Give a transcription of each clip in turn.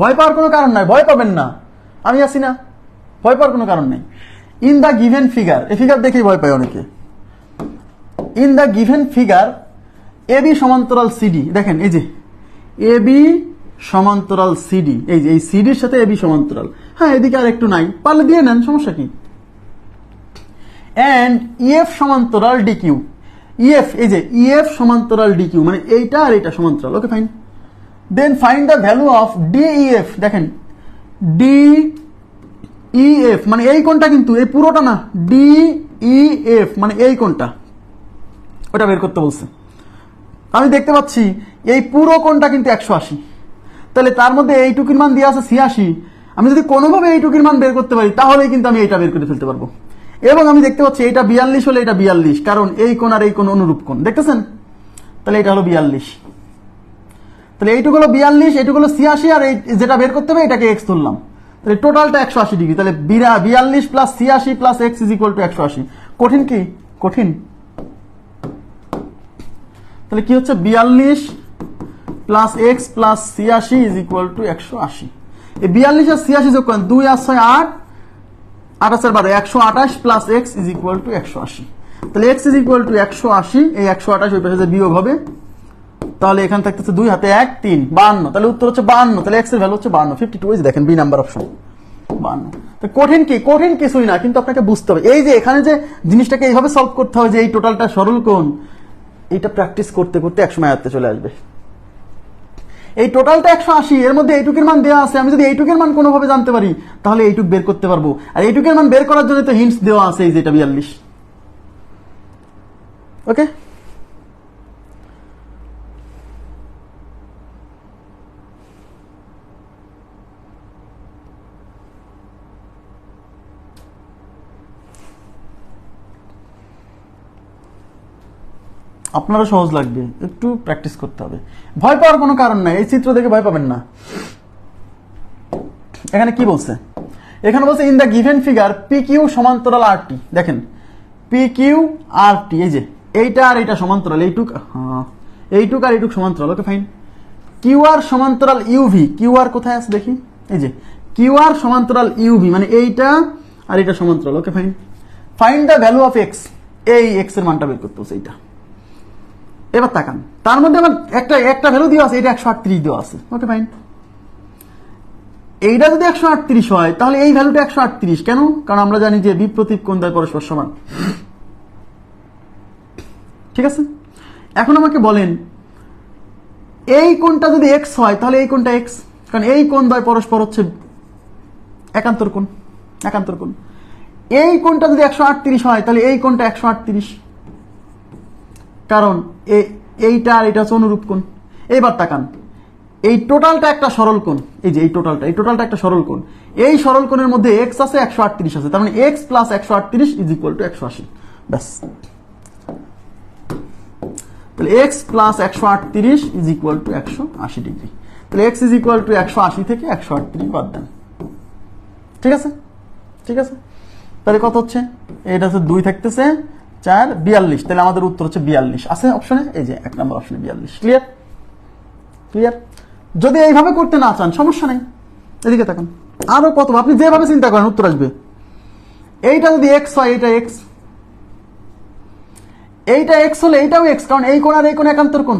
ভয় পাওয়ার কোনো কারণ নাই, ভয় পাবেন না। আমি আছি না, ভয় পাওয়ার কোনো কারণ নেই। ইন দ্য গিভেন ফিগার এই ফিগার দেখেই ভয় পায় অনেকে। In the given figure A B সমান্তরাল সিডি দেখেন, এই যে এ বি সমান্তরাল সিডি এই যে, এই সিডির সাথে এ বি সমান্তরাল। হ্যাঁ এদিকে আর একটু নাই, পারলে দিয়ে নেন, সমস্যা কি? অ্যান্ড ইএফ সমান্তরাল ডিকিউ ইএফ এই যে ইএফ সমান্তরাল ডিকিউ মানে এইটা আর এইটা সমান্তরাল okay fine then find the value of DEF দেখেন ডি ইএফ মানে এই কোনটা কিন্তু, এই পুরোটা না ডি ইএফ মানে এই কোনটা ওটা বের করতে বলছে। আমি দেখতে পাচ্ছি, এই পুরো কোনটা কিন্তু একশো আশি। তাহলে তার মধ্যে এইটুকির মান দিয়ে আছে ছিয়াশি। আমি যদি কোনোভাবে এইটুকির মান বের করতে পারি, তাহলেই কিন্তু আমি এটা বের করে ফেলতে পারব। এবং আমি দেখতে পাচ্ছি এটা বিয়াল্লিশ হলে এটা বিয়াল্লিশ, কারণ এই কোন আর এই কোন অনুরূপ কোন দেখতেছেন? তাহলে এটা হলো বিয়াল্লিশ। তাহলে এইটুকু হলো বিয়াল্লিশ, এইটুকু হলো ছিয়াশি, আর এই যেটা বের করতে হবে এটাকে এক্স ধরলাম তাহলে টোটালটা একশো আশি ডিগ্রি, তাহলে বিরা- বিয়াল্লিশ প্লাস ছিয়াশি plus x is equal to একশো আশি। কঠিন কি? কঠিন। তাহলে কি হচ্ছে? বিয়াল্লিশ প্লাস এক্স প্লাস ছিয়াশি ইজ ইকুয়াল টু একশো আশি। এই বিয়াল্লিশ আর ছিয়াশি যোগ করেন দুই আর ছয় আট আঠাশের বারো, একশো আঠাশ plus x is equal to একশো আশি। তাহলে এক্স ইজ ইকুয়াল টু একশো আশি, এই একশো আঠাশ ওই পাশে বিয়োগ হবে তাহলে এখানে থাকতেছে দুই হাতে এক, তিন, বান্ন। তাহলে উত্তর হচ্ছে বান্ন, তাহলে এক্সের ভ্যালু হচ্ছে বান্ন। ফিফটি টু দেখেন বি নাম্বার অপশন বান্ন। তো কঠিন কি? কঠিন কিছুই না, কিন্তু আপনাকে বুঝতে হবে। এই যে এখানে যে জিনিসটাকে এইভাবে সলভ করতে হবে যে এই টোটালটা সরল কোণ এইটা প্র্যাকটিস করতে করতে একসময় আয়ত্তে চলে আসবে। এই টোটালটা একশো আশি, এর মধ্যে এইটুকের মান দেওয়া আছে। আমি যদি এইটুকের মান কোনোভাবে জানতে পারি, তাহলে এইটুক বের করতে পারব। আর এইটুকের মান বের করার জন্য তো হিন্টস দেওয়া আছে, এই যেটা বিয়াল্লিশ। ওকে আপনারও সহজ লাগবে একটু প্র্যাকটিস করতে হবে। ভয় পাওয়ার কোনো কারণ নাই এই চিত্র দেখে ভয় পাবেন না। এখানে কি বলছে? এখানে বলছে in the given figure P Q সমান্তরাল আর টি দেখেন পি কিউ আর টি এই যে এইটা আর এইটা সমান্তরাল এইটুক হ্যাঁ, এইটুক আর এইটুক সমান্তরাল ওকে ফাইন কিউ আর সমান্তরাল ইউভি কিউ আর কোথায় আছে দেখি? এই যে কিউ আর সমান্তরাল ইউভি মানে এইটা আর এইটা সমান্তরাল okay fine find the value of x এই এক্সের মানটা বের করতে হচ্ছে এইটা। এবার তাকান। তার মধ্যে আমার একটা একটা ভ্যালু দেওয়া আছে, এটা একশো আটত্রিশ দেওয়া আছে। ওকে ফাইন এইটা যদি একশো আটত্রিশ হয়, তাহলে এই ভ্যালুটা একশো আটত্রিশ। কেন? কারণ আমরা জানি যে বিপ্রতীপ কোন দ্বয় পরস্পর সমান। ঠিক আছে? এখন আমাকে বলেন, এই কোণটা যদি এক্স হয়, তাহলে এই কোণটা এক্স কারণ এই কোণ দ্বয় পরস্পর হচ্ছে একান্তর কোণ একান্তর কোণ। এই কোণটা যদি একশো আটত্রিশ হয়, তাহলে এই কোণটা একশো আটত্রিশ। কারণ এইটা আর এটা হচ্ছে অনুরূপ কোণ। এইবার তাকান। এই টোটালটা একটা সরল কোণ। এই যে এই টোটালটা এই টোটালটা একটা সরল কোণ। এই সরল কোণের মধ্যে এক্স আছে একশো আটত্রিশ আছে, তার মানে এক্স প্লাস একশো আটত্রিশ ইজ ইকুয়াল টু একশো আশি। ব্যাস। তাহলে এক্স প্লাস একশো আটত্রিশ ইজ ইকুয়াল টু একশো আশি ডিগ্রি তাহলে এক্স ইজ ইকুয়াল টু একশো আশি থেকে একশো আটত্রিশ বাদ দেন। ঠিক আছে? ঠিক আছে? তাহলে কত হচ্ছে? এটা হচ্ছে দুই থাকতেছে চার, বিয়াল্লিশ। তাহলে আমাদের উত্তর হচ্ছে বিয়াল্লিশ। আছে অপশনে এই যে এক নম্বর অপশনে বিয়াল্লিশ। ক্লিয়ার ক্লিয়ার যদি এইভাবে করতে না চান, সমস্যা নেই। এদিকে তাকান আরও কত আপনি যেভাবে চিন্তা করেন, উত্তর আসবে। এইটা যদি এক্স হয়, এইটা এক্স এইটা এক্স হলে এইটাও এক্স কারণ এই কোণ আর এই কোণ একান্তর কোণ।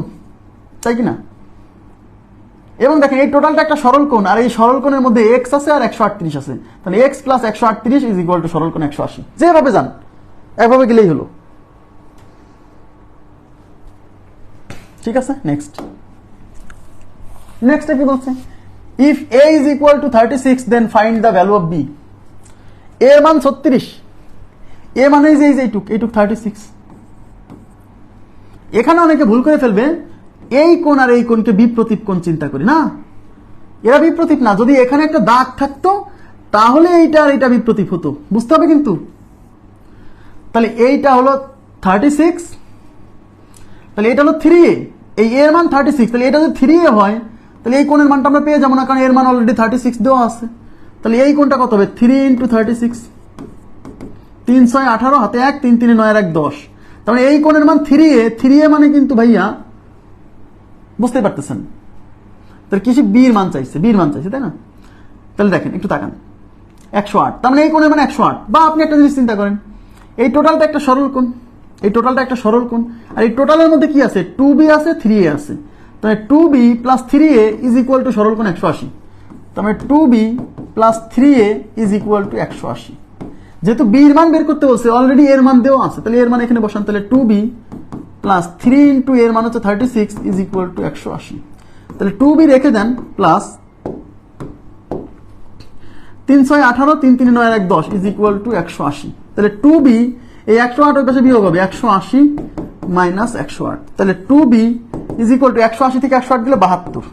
তাই কি না এবং দেখেন, এই টোটালটা একটা সরল কোণ, আর এই সরল কোণের মধ্যে এক্স আছে আর একশো আটত্রিশ আছে। তাহলে এক্স প্লাস একশো আটত্রিশ ইজ ইকুয়াল টু সরল কোণ একশো আশি। যেভাবে যান। একভাবে গেলেই হলো। ঠিক আছে? নেক্সট নেক্সট কি বলছে? If A is equal to thirty six then find the value of B এর মান ছত্রিশ। এ মানে এই যে এইটুক এইটুক থার্টি সিক্স এখানে অনেকে ভুল করে ফেলবে, এই কোণ আর এই কোণকে বিপ্রতীপ কোণ চিন্তা করি, না? এরা বিপ্রতীপ না, যদি এখানে একটা দাগ থাকতো, তাহলে এইটা আর এটা বিপ্রতীপ হতো। বুঝতে হবে কিন্তু? তাহলে এইটা হলো থার্টি সিক্স তাহলে এটা হলো থ্রি এই এর মান থার্টি সিক্স তাহলে এটা যদি থ্রি এ হয়, তাহলে এই কোণের মানটা আমরা পেয়ে যাব না, কারণ এর মান অলরেডি থার্টি সিক্স দেওয়া আছে। তাহলে এই কোণটা কত হবে? থ্রি ইন্টু থার্টি সিক্স তিন ছয় আঠারো, হাতে এক, তিন তিনে নয় এক দশ। তার মানে এই কোণের মান থ্রি এ থ্রি এ মানে কিন্তু ভাইয়া, বুঝতেই পারতেছেন? তাহলে কিছু বির মান চাইছে বির মান চাইছে, তাই না? তাহলে দেখেন, একটু তাকান। একশো আট, তার মানে এই কোণের মানে একশো আট। বা আপনি একটা জিনিস চিন্তা করেন এই টোটালটা একটা সরল কোণ। এই টোটালটা একটা সরল কোণ। আর এই টোটালের মধ্যে কি আছে? টু বি আছে থ্রি এ আছে। তাহলে two B plus three A is equal to সরল কোণ একশো আশি। মানে two B plus three A is equal to একশো আশি। যেহেতু বি এর মান বের করতে বলছে অলরেডি এর মান দেওয়া আছে, তাহলে এর মান এখানে বসান। তাহলে two B plus three into এর মান হচ্ছে thirty six is equal to একশো আশি। তাহলে টু বি রেখে দেন প্লাস তিন ছয় আঠারো, তিন তিন নয় এক দশ ইজ ইকুয়াল টু একশো আশি। তাহলে টু বি এই একশো আট ওর পাশে বিয়োগ হবে একশো আশি মাইনাস একশো আট। তাহলে two B is equal to একশো আশি থেকে একশো আট দিলে বাহাত্তর।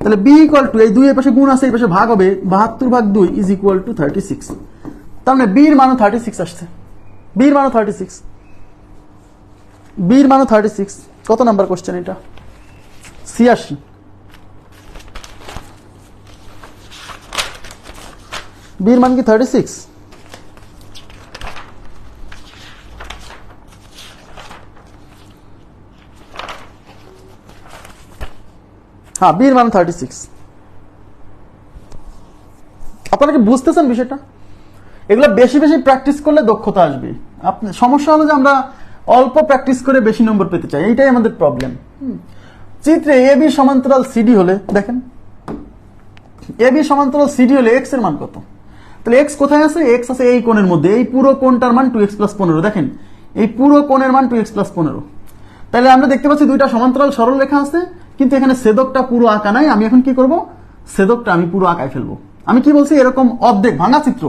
তাহলে বি ইকুয়াল টু এই দুই এর পাশে গুণ আছে, এই পাশে ভাগ হবে, বাহাত্তর ভাগ দুই is equal to thirty six তার মানে বির মানও থার্টি সিক্স আসছে বির মানও থার্টি সিক্স বির মানও থার্টি সিক্স কত নাম্বার কোশ্চেন এটা? ছিয়াশি। বির মান কি থার্টি সিক্স হ্যাঁ বির মান থার্টি সিক্স আপনারা কি বুঝতেছেন বিষয়টা? এগুলো বেশি বেশি প্র্যাকটিস করলে দক্ষতা আসবে। আপনি, সমস্যা হলো যে আমরা অল্প প্র্যাকটিস করে বেশি নম্বর পেতে চাই। এইটাই আমাদের প্রবলেম চিত্রে এ, বি, সমান্তরাল সিডি হলে, দেখেন। এ, বি, সমান্তরাল সিডি হলে এক্সের মান কত? তাহলে এক্স কোথায় আছে? এক্স আছে এই কোণের মধ্যে। এই পুরো কোণটার মান টু এক্স প্লাস পনেরো। দেখেন, এই পুরো কোণের মান টু এক্স প্লাস পনেরো। তাহলে আমরা দেখতে পাচ্ছি দুইটা সমান্তরাল সরল রেখা আছে, কিন্তু এখানে সেদকটা পুরো আঁকা নাই। আমি এখন কি করব? সেদকটা আমি পুরো আঁকায় ফেলব। আমি কি বলছি? এরকম অর্ধেক, ভাঙা চিত্র।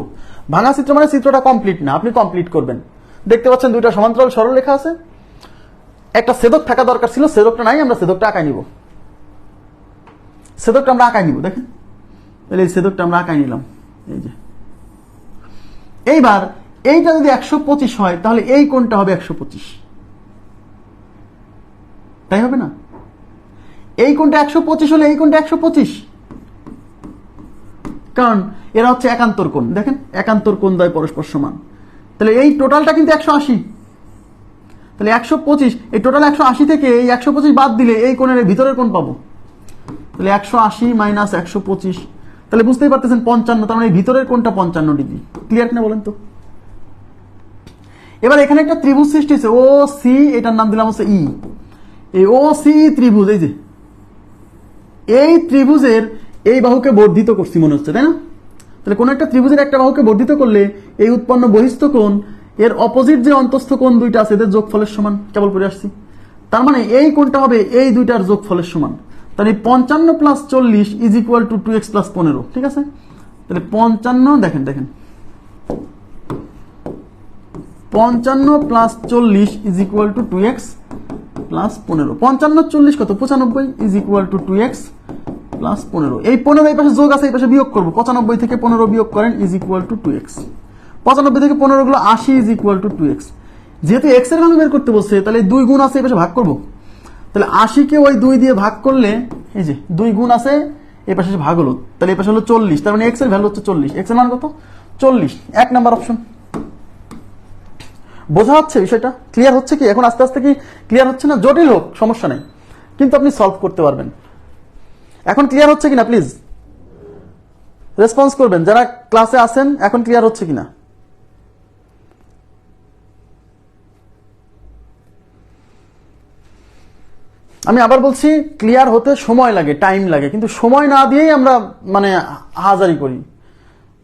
ভাঙা চিত্র মানে চিত্রটা কমপ্লিট না, আপনি কমপ্লিট করবেন। দেখতে পাচ্ছেন দুইটা সমান্তরাল সরল রেখা আছে। একটা সেদক থাকা দরকার ছিল সেদকটা নাই, আমরা সেদকটা আঁকাই নিব। সেদকটা আমরা আঁকাই নিব, দেখেন। তাহলে এই সেদকটা আমরা আঁকাই নিলাম। এই যে। এইবার এইটা যদি একশো পঁচিশ হয়, তাহলে এই কোণটা হবে একশো পঁচিশ। তাই হবে না? এই কোণটা একশো পঁচিশ হলে এই কোণটা একশো পঁচিশ। কারণ এরা হচ্ছে একান্তর কোণ। দেখেন, একান্তর কোণ দ্বয় পরস্পর সমান। তাহলে এই টোটালটা কিন্তু একশো আশি। তাহলে একশো পঁচিশ, এই টোটাল একশো আশি থেকে এই একশো পঁচিশ বাদ দিলে এই কোণের ভিতরের কোণ পাবো। তাহলে একশো আশি মাইনাস একশো পঁচিশ তাহলে বুঝতেই পারতেছেন পঞ্চান্ন, তার মানে ভিতরের কোণটা পঞ্চান্ন ডিগ্রি। ক্লিয়ার কিনা বলেন তো? এবার এখানে একটা ত্রিভুজ সৃষ্টি হয়েছে ও সি এটার নাম দিলাম হচ্ছে ই এই ও সি ত্রিভুজ, এই যে। এই ত্রিভুজের এই বাহুকে বর্ধিত করছি মনে হচ্ছে, তাই না? তাহলে কোন একটা ত্রিভুজের একটা বাহুকে বর্ধিত করলে এই উৎপন্ন বহিস্থ কোণ, এর অপোজিট যে অন্তস্থ কোণ দুইটা আছে, এদের যোগফলের সমান। কেবল করে আসছি। তার মানে এই কোণটা হবে এই দুইটার যোগফলের সমান। তাহলে পঞ্চান্ন প্লাস চল্লিশ is equal to two x plus পনেরো, ঠিক আছে? তাহলে পঞ্চান্ন, দেখেন দেখেন। পঞ্চান্ন প্লাস চল্লিশ is equal to two x plus পনেরো। পঞ্চান্ন, চল্লিশ কত? পঁচানব্বই is equal to two x plus পনেরো। এই পনেরো, এই পাশে যোগ আছে, এই পাশে বিয়োগ করব। পঁচানব্বই থেকে পনেরো বিয়োগ করেন is equal to two x পঁচানব্বই থেকে পনেরো গুলো আশি is equal to two x যেহেতু এক্সের ভ্যালু বের করতে বলছে, তাহলে দুই গুণ আছে, এই পাশে ভাগ করব। তাহলে আশিকে ওই দুই দিয়ে ভাগ করলে, এই যে দুই গুণ আছে এই পাশে ভাগ হলো। তাহলে এই পাশে হলো চল্লিশ, তার মানে এক্সের ভ্যালু হচ্ছে চল্লিশ। এক্সের মান কত? চল্লিশ। এক নাম্বার অপশন বোঝা হচ্ছে বিষয়টা? ক্লিয়ার হচ্ছে কি? এখন আস্তে আস্তে কি ক্লিয়ার হচ্ছে না? জটিল হোক, সমস্যা নেই। কিন্তু আপনি সলভ করতে পারবেন। এখন ক্লিয়ার হচ্ছে কিনা প্লিজ রেসপন্স করবেন। যারা ক্লাসে আছেন, এখন ক্লিয়ার হচ্ছে কিনা? আমি আবার বলছি ক্লিয়ার হতে সময় লাগে টাইম লাগে। কিন্তু সময় না দিয়েই আমরা মানে হাজারি করি।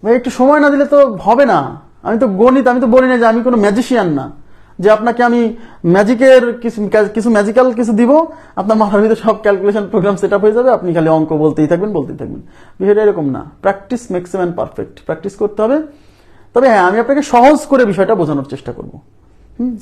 ভাই, একটু সময় না দিলে তো হবে না। আমি তো গণিত, আমি তো বলি না যে আমি কোনো ম্যাজিশিয়ান না। যে আপনাকে আমি ম্যাজিকের কিছু কিছু ম্যাজিক্যাল কিছু দিব, আপনার মাথার ভিতরে সব ক্যালকুলেশন প্রোগ্রাম সেট আপ হয়ে যাবে, আপনি খালি অঙ্ক বলতেই থাকবেন বলতেই থাকবেন। বিষয়টা এরকম না। Practice makes man perfect practice করতে হবে। তবে হ্যাঁ আমি আপনাকে সহজ করে বিষয়টা বোঝানোর চেষ্টা করব। হুম?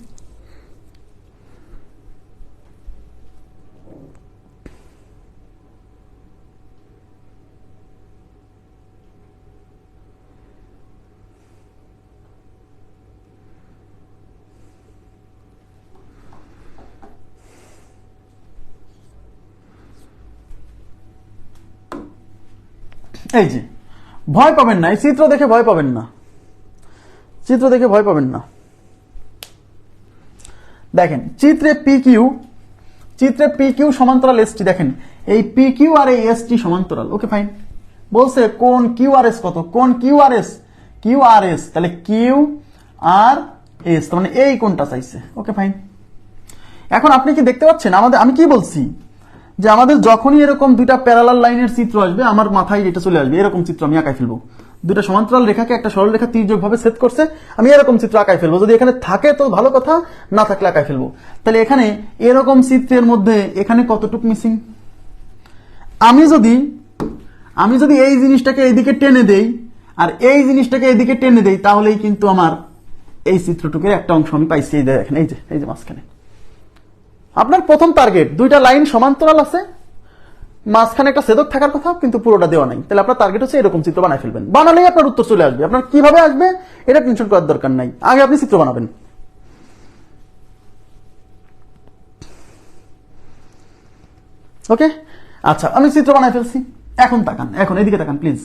এই যে, ভয় পাবেন না, এই চিত্র দেখে ভয় পাবেন না। চিত্র দেখে ভয় পাবেন না। দেখেন, চিত্রে পি কিউ চিত্রে পি কিউ সমান্তরাল এসটি দেখেন, এই পি কিউ আর এই এস টি সমান্তরাল ওকে ফাইন বলছে কোন কিউ আর এস কত? কোন Q R S Q R S তাহলে কিউ আর এস তার মানে এই কোনটা চাইছে ওকে ফাইন এখন আপনি কি দেখতে পাচ্ছেন? আমাদের, আমি কি বলছি? যে আমাদের যখনই এরকম দুইটা প্যারালাল লাইনের চিত্র আসবে, আমার মাথায় এটা চলে আসবে, এরকম চিত্র আমি আঁকাই ফেলব। দুটা সমান্তরাল রেখাকে একটা সরল রেখা তির্যক ভাবে সেট করছে, আমি এরকম চিত্র আঁকাই ফেলব। যদি এখানে থাকে তো ভালো কথা, না থাকলে আঁকাই ফেলব। তাহলে এখানে এরকম চিত্রের মধ্যে এখানে কতটুক মিসিং আমি যদি আমি যদি এই জিনিসটাকে এইদিকে টেনে দেই, আর এই জিনিসটাকে এইদিকে টেনে দেই, তাহলেই কিন্তু আমার এই চিত্রটুকের একটা অংশ আমি পাইছি। এই যে দেখেন, এই যে এই যে মাঝখানে। আপনার প্রথম টার্গেট দুইটা লাইন সমান্তরাল আছে, মাঝখানে একটা সেদক থাকার কথা, কিন্তু পুরোটা দেওয়া নাই। তাহলে আপনার টার্গেট হচ্ছে এরকম চিত্র বানাই ফেলবেন। বানালেই আপনার উত্তর চলে আসবে। আপনার কীভাবে আসবে, এটা টেনশন করার দরকার নাই। আগে আপনি চিত্র বানাবেন। ওকে আচ্ছা আমি চিত্র বানাই ফেলছি। এখন তাকান, এখন, এদিকে তাকান প্লিজ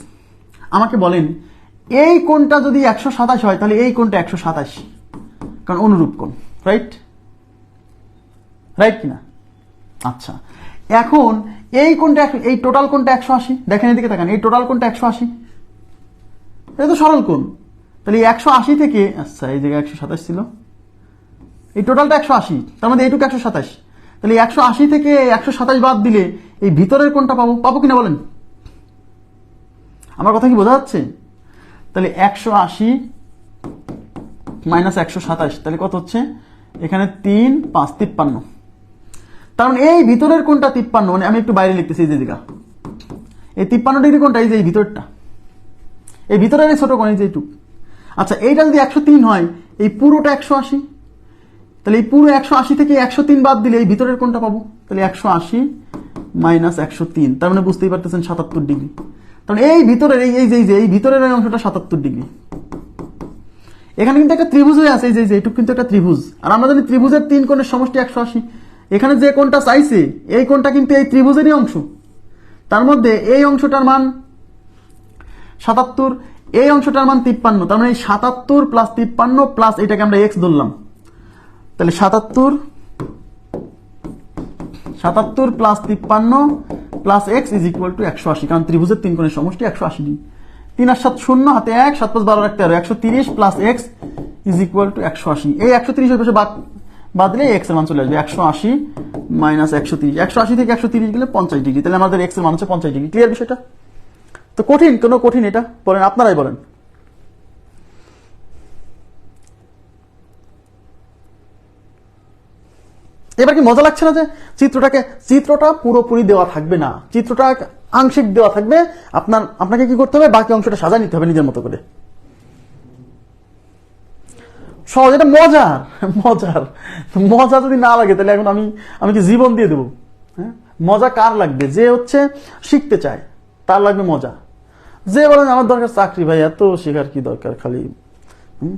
আমাকে বলেন, এই কোণটা যদি একশো সাতাশ হয়, তাহলে এই কোণটা একশো সাতাশ। কারণ অনুরূপ কোণ রাইট রাইট কিনা? আচ্ছা। এখন এই কোনটা এই টোটাল কোনটা একশো আশি? দেখেন এদিকে দেখেন এই টোটাল কোনটা একশো আশি? এটা তো সরল কোণ। তাহলে এই একশো আশি থেকে আচ্ছা এই জায়গায় একশো সাতাশ ছিল। এই টোটালটা একশো আশি, তার মধ্যে এইটুকু একশো সাতাশ। তাহলে একশো আশি থেকে একশো সাতাশ বাদ দিলে এই ভিতরের কোনটা পাবো পাবো কিনা বলেন? আমার কথা কি বোঝা যাচ্ছে? তাহলে একশো আশি মাইনাস একশো সাতাশ, তাহলে কত হচ্ছে? এখানে তিন, পাঁচ, তিপ্পান্ন। মানে এই ভিতরের কোনটা তিপ্পান্ন? মানে আমি একটু বাইরে লিখতেছি যে দিকা। এই তিপ্পান্ন ডিগ্রি কোনটা? এই যে এই ভিতরটা। এই ভিতরের এই ছোট কোণ, এই যে এইটুক। আচ্ছা এইটা যদি একশো তিন হয়, এই পুরোটা একশো আশি? তাহলে এই পুরো একশো আশি থেকে একশো তিন বাদ দিলে এই ভিতরের কোনটা পাবো। তাহলে একশো আশি মাইনাস একশো তিন। তার মানে বুঝতেই পারতেছেন সাতাত্তর ডিগ্রি। তাহলে এই ভিতরের, এই এই যে এই যে, এই ভিতরের অংশটা সাতাত্তর ডিগ্রি। এখানে কিন্তু একটা ত্রিভুজ হয়ে আছে, এই যে এইটুকু কিন্তু একটা ত্রিভুজ। আর আমরা জানি ত্রিভুজের তিন কোণের সমষ্টি একশো আশি এখানে যে কোনটা চাইছে, এই কোনটা কিন্তু এই ত্রিভুজেরই অংশ। তার মধ্যে এই অংশটার মান সাতাত্তর, এই অংশটার মান তিপ্পান্ন। তার মানে এই সাতাত্তর প্লাস তিপ্পান্ন প্লাস এটাকে আমরা এক্স ধরলাম। তাহলে সাতাত্তর সাতাত্তর প্লাস তিপ্পান্ন plus x is equal to একশো আশি। কারণ ত্রিভুজের তিন কোণের সমষ্টি একশো আশি। ডিগ্রি তিন আর সাত শূন্য, হাতে এক, সাত পাঁচ বারো তেরো একশো তিরিশ plus x is equal to একশো আশি। এই একশো তিরিশের পাশে বাদ বাদ দিলে এক্সের মান চলে আসবে। একশো আশি মাইনাস একশো তিরিশ। একশো আশি থেকে একশো তিরিশ গেলে পঞ্চাশ ডিগ্রি। তাহলে আমাদের এক্সের মান হচ্ছে পঞ্চাশ ডিগ্রি। ক্লিয়ার বিষয়টা? তো কঠিন, কোনো কঠিন এটা? বলেন, আপনারাই বলেন। এবার কি মজা লাগছে না যে চিত্রটাকে, চিত্রটা পুরোপুরি দেওয়া থাকবে না? চিত্রটা আংশিক দেওয়া থাকবে। আপনার, আপনাকে কি করতে হবে? বাকি অংশটা সাজা নিতে হবে নিজের মতো করে। সহজ, এটা মজার মজার মজা যদি না লাগে, তাহলে এখন আমি আমি কি জীবন দিয়ে দেবো? হ্যাঁ? মজা কার লাগবে? যে হচ্ছে শিখতে চায়, তার লাগবে মজা। যে বলেন, আমার দরকার চাকরি ভাই, এত শেখার কি দরকার খালি? হুম?